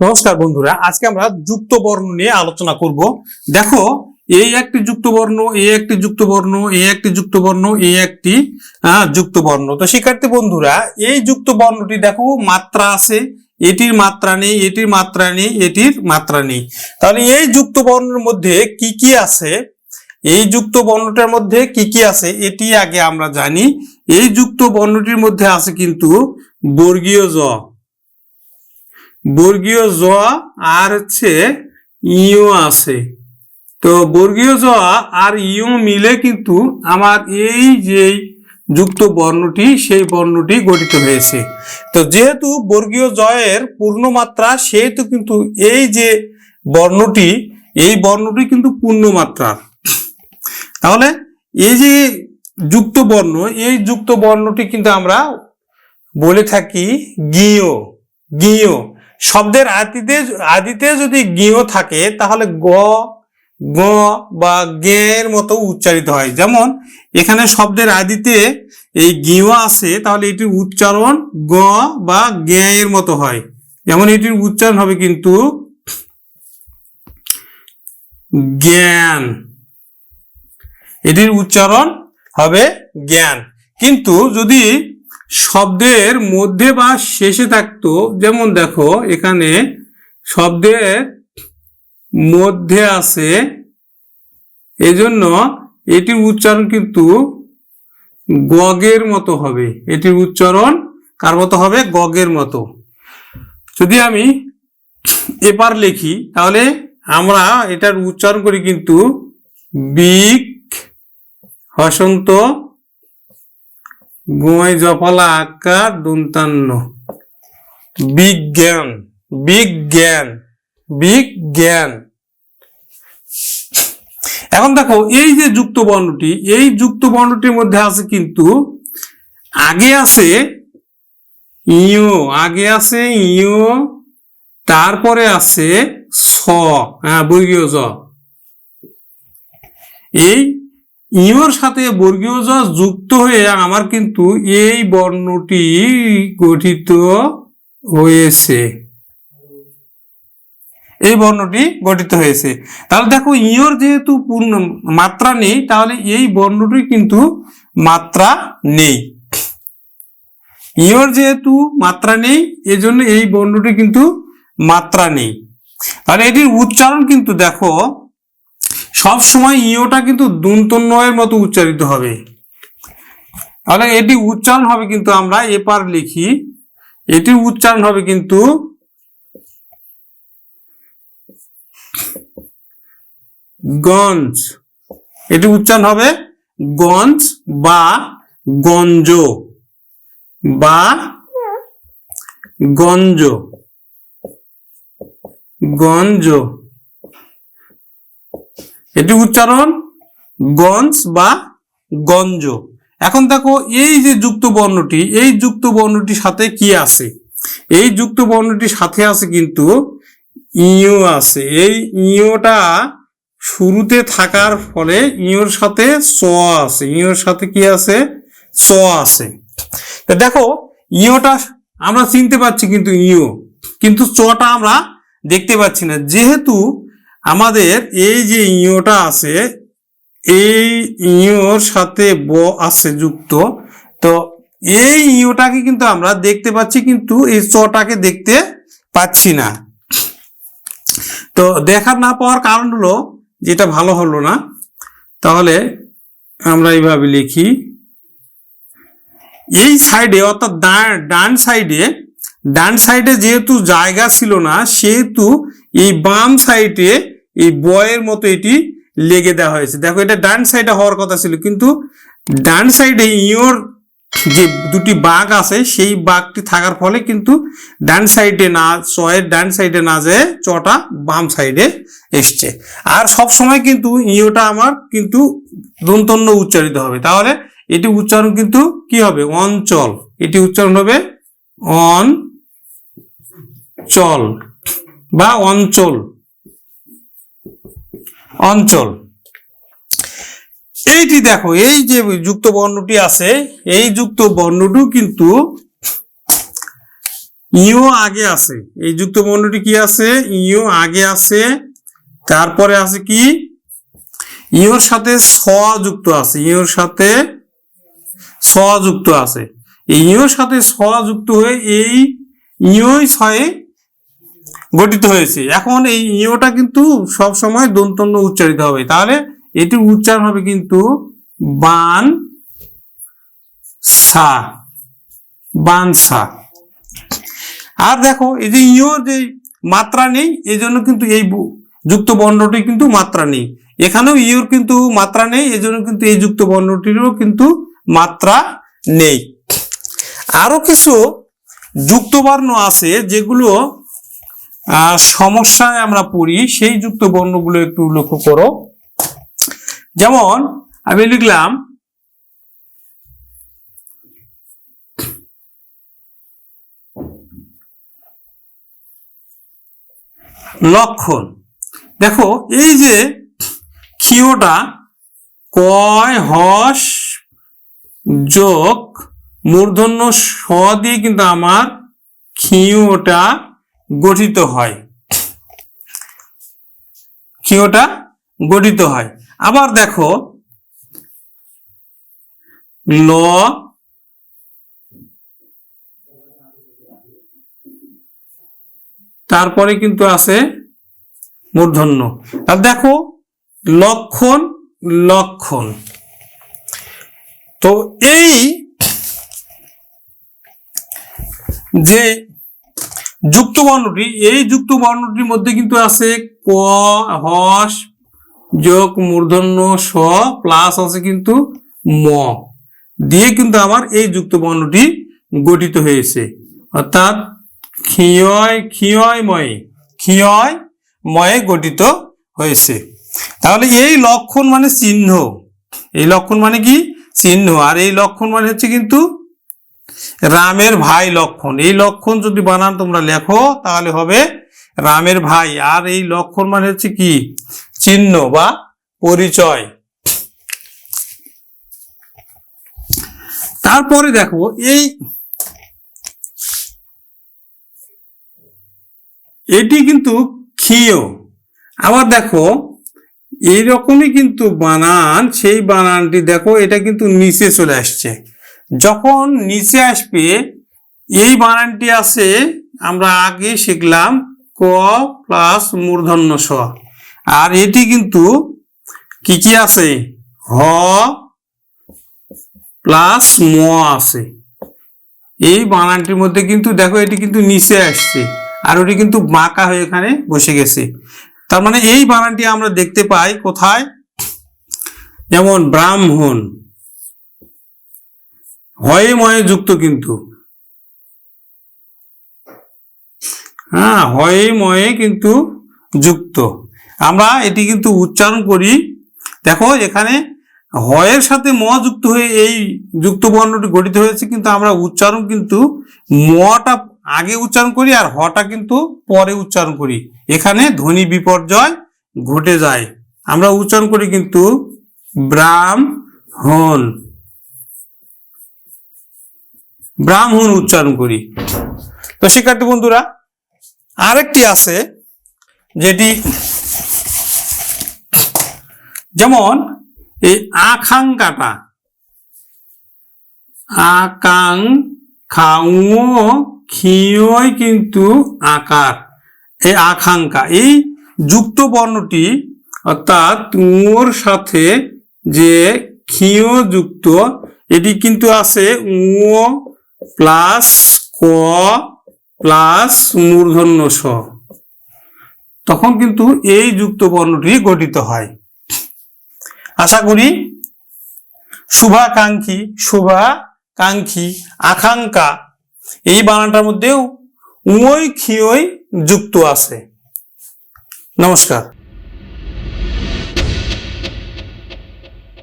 নমস্কার বন্ধুরা, আজকে আমরা যুক্ত বর্ণ নিয়ে আলোচনা করব। দেখো এই একটি যুক্ত বর্ণ এই একটি যুক্ত বর্ণ এই একটি যুক্ত বর্ণ এই একটি যুক্ত বর্ণ। তো শিক্ষার্থী বন্ধুরা, এই যুক্ত বর্ণটি দেখো, মাত্রা আছে, এটির মাত্রা নেই, এটির মাত্রা নেই, এটির মাত্রা নেই। তাহলে এই যুক্ত বর্ণের মধ্যে কি কি আছে? এই যুক্ত বর্ণটার মধ্যে কি কি আছে? এটি আগে আমরা জানি। এই যুক্ত বর্ণটির মধ্যে আছে কিন্তু বর্গীয় জ। বর্গীয় জ আর হচ্ছে ইও আছে। তো বর্গীয় জ আর ইও মিলে কিন্তু আমার এই যে যুক্ত বর্ণটি, সেই বর্ণটি গঠিত হয়েছে। তো যেহেতু বর্গীয় জয়ের পূর্ণমাত্রা, সেহেতু কিন্তু এই যে বর্ণটি, এই বর্ণটি কিন্তু পূর্ণমাত্রার তাহলে এই যে যুক্ত বর্ণ, এই যুক্ত বর্ণটি কিন্তু আমরা বলে থাকি গিয় গিয়। শব্দের আদিতে আদিতে যদি গিয় থাকে, তাহলে গ গ বা গে এর মতো উচ্চারিত হয়। যেমন, এখানে শব্দের আদিতে এই গিয় আছে, তাহলে এটির উচ্চারণ গ বা গে এর মতো হয়। যেমন এটির উচ্চারণ হবে কিন্তু জ্ঞান। এটির উচ্চারণ হবে জ্ঞান। কিন্তু যদি শব্দের মধ্যে বা শেষে থাকতো, যেমন দেখো, এখানে শব্দের মধ্যে আছে, এজন্য এটির উচ্চারণ কিন্তু গগের মতো হবে। এটির উচ্চারণ কার মতো হবে? গগের মতো। যদি আমি এপার লিখি, তাহলে আমরা এটার উচ্চারণ করি কিন্তু বিক, হসন্ত গোয় জপালা আকার দন্তান্ন। বিজ্ঞান বিজ্ঞান বিজ্ঞান। এখন দেখো, এই যে যুক্ত বর্ণটি এই যুক্ত বর্ণটির মধ্যে আছে কিন্তু, আগে আছে ইও আগে আছে ইও তারপরে আছে স হ্যাঁ বর্গীয় জ। এই ইওর সাথে বর্গীয় জ যুক্ত হয়ে আমার কিন্তু এই বর্ণটি গঠিত হয়েছে। এই বর্ণটি গঠিত হয়েছে। তাহলে দেখো ইওর যেহেতু পূর্ণ মাত্রা নেই, তাহলে এই বর্ণটি কিন্তু মাত্রা নেই। ইওর যেহেতু মাত্রা নেই, এজন্য এই বর্ণটি কিন্তু মাত্রা নেই। তাহলে এটির উচ্চারণ কিন্তু দেখো সব সময় ইওটা কিন্তু দন্তন্বয়ের মতো উচ্চারিত হবে। তাহলে এটি উচ্চারণ হবে কিন্তু আমরা এপার লিখি। এটির উচ্চারণ হবে কিন্তু গঞ্জ। এটি উচ্চারণ হবে গঞ্জ বা গঞ্জ বা গঞ্জ। গঞ্জ। এটি উচ্চারণ গঞ্জ বা গঞ্জ। এখন দেখো, এই যে যুক্ত বর্ণটি, এই যুক্ত বর্ণটির সাথে কি আছে? এই যুক্ত বর্ণটির সাথে আছে কিন্তু ইও আছে। এই ইওটা শুরুতে থাকার ফলে ইওর সাথে স আছে। ইওর সাথে কি আছে? স আছে। দেখো, ইওটা আমরা চিনতে পারছি কিন্তু ইও। কিন্তু চটা আমরা দেখতে পাচ্ছি না। যেহেতু আমাদের এই যে ইওটা আছে, এই ইওর সাথে ব আছে যুক্ত। তো এই ইওটাকে কিন্তু আমরা দেখতে পাচ্ছি, কিন্তু এই চটাকে দেখতে পাচ্ছি না। তো দেখা না পাওয়ার কারণ হলো, যেটা ভালো হলো না, তাহলে আমরা এইভাবে লিখি। এই সাইডে, অর্থাৎ ডান সাইডে ডান সাইডে যেহেতু জায়গা ছিল না, সেহেতু এই বাম সাইডে এই বয়ের মতো এটি লেগে দেওয়া হয়েছে। দেখো, এটা ডান সাইডে হওয়ার কথা ছিল, কিন্তু ডান সাইডে ইওর যে দুটি বাঘ আছে, সেই বাঘটি থাকার ফলে কিন্তু ডান সাইডে না, চয়ের ডান সাইডে না যেয়ে চটা বাম সাইডে এসছে। আর সব সময় কিন্তু ইওটা আমার কিন্তু দন্তন্য উচ্চারিত হবে। তাহলে এটি উচ্চারণ কিন্তু কি হবে? অঞ্চল। এটি উচ্চারণ হবে অন চল বা অঞ্চল। অঞ্চল। এইটি দেখো, এই যে যুক্ত বর্ণটি আছে, এই যুক্ত বর্ণটিও কিন্তু ইও আগে আছে। এই যুক্ত বর্ণটি কি আছে? ইও আগে আছে। তারপরে আছে কি? ইওর সাথে স যুক্ত আছে। ইওর সাথে স যুক্ত আছে। এই ইওর সাথে স যুক্ত হয়ে এই ইওই ছয়ে গঠিত হয়েছে। এখন এই ইওটা কিন্তু সব সময় দন্তন্য উচ্চারিত হবে। তাহলে এটির উচ্চারণ হবে কিন্তু বান সা। বান সা। আর দেখো, এই যে ইও যে মাত্রা নেই এই জন্য কিন্তু এই যুক্ত বর্ণটি কিন্তু মাত্রা নেই। এখানেও ইওর কিন্তু মাত্রা নেই এই জন্য কিন্তু এই যুক্ত বর্ণটিরও কিন্তু মাত্রা নেই। আরও কিছু যুক্ত বর্ণ আছে যেগুলো সমস্যায় আমরা পড়ি, সেই যুক্ত বর্ণগুলো একটু লক্ষ্য করো। যেমন, আমি লিখলাম, লক্ষণ। দেখো, এই যে ক্ষীয়টা কয় হস যোগ মূর্ধন্য স কিন্তু আমার ক্ষীয়টা গঠিত হয়। ক্ষীয়টা গঠিত হয়। আবার দেখো, ল তারপরে কিন্তু আছে মূর্ধন্য। আর দেখো, লক্ষণ লক্ষণ। তো এই যে যুক্ত বর্ণটি, এই যুক্ত বর্ণটির মধ্যে কিন্তু আছে ক হস যোগ, মূর্ধন্য, স, প্লাস আছে কিন্তু ম। দিয়ে কিন্তু আমার এই যুক্ত বর্ণটি গঠিত হয়েছে। অর্থাৎ ক্ষিয়য় ক্ষিয়য়ময় ক্ষিয়য় ময়ে গঠিত হয়েছে। তাহলে এই লক্ষণ মানে চিহ্ন। এই লক্ষণ মানে কি? চিহ্ন। আর এই লক্ষণ মানে হচ্ছে কিন্তু রামের ভাই লক্ষণ। এই লক্ষণ যদি বানান তোমরা লেখো, তাহলে হবে রামের ভাই। আর এই লক্ষণ মানে হচ্ছে কি? চিহ্ন বা পরিচয়। তারপরে দেখো, এই এটি কিন্তু ক্ষীয়। আবার দেখো, এইরকমই কিন্তু বানান, সেই বানানটি দেখো, এটা কিন্তু নিচে চলে আসছে। যখন নিচে আসবে, এই বানানটি আছে, আমরা আগে শিখলাম ক প্লাস মূর্ধন্য স আর এটি কিন্তু কি কি আছে? হ প্লাস ম আছে। এই বানানটির মধ্যে কিন্তু দেখো, এটি কিন্তু নিচে আসছে, আর ওটি কিন্তু বাঁকা হয়ে এখানে বসে গেছে। তার মানে এই বানানটি আমরা দেখতে পাই কোথায়? যেমন ব্রাহ্মণ। হয়ে ময়ে যুক্ত কিন্তু। হ্যাঁ হয়ে ময়ে কিন্তু যুক্ত। আমরা এটি কিন্তু উচ্চারণ করি। দেখো, এখানে হয়ের সাথে ম যুক্ত হয়ে এই যুক্ত বর্ণটি গঠিত হয়েছে, কিন্তু আমরা উচ্চারণ কিন্তু মটা আগে উচ্চারণ করি আর হটা কিন্তু পরে উচ্চারণ করি। এখানে ধ্বনি বিপর্যয় ঘটে যায়। আমরা উচ্চারণ করি কিন্তু ব্রাহ্মণ। ব্রাহ্মণ উচ্চারণ করি। তো শিক্ষার্থী বন্ধুরা, আরেকটি আছে যেটি যেমন এই আকাঙ্ক্ষাটা। আকাং খাও ক্ষীয় কিন্তু আকার। এই আকাঙ্ক্ষা, এই যুক্ত বর্ণটি অর্থাৎ উঁর সাথে যে ক্ষীয় যুক্ত এটি কিন্তু আছে উ প্লাস ক প্লাস মূর্ধন্য স তখন কিন্তু এই যুক্ত বর্ণটি গঠিত হয়। আশা করি শুভাকাঙ্ক্ষী শুভাকাঙ্ক্ষী, আকাঙ্ক্ষা, এই বানানটার মধ্যেও উঁই ক্ষিয়ই যুক্ত আছে। নমস্কার।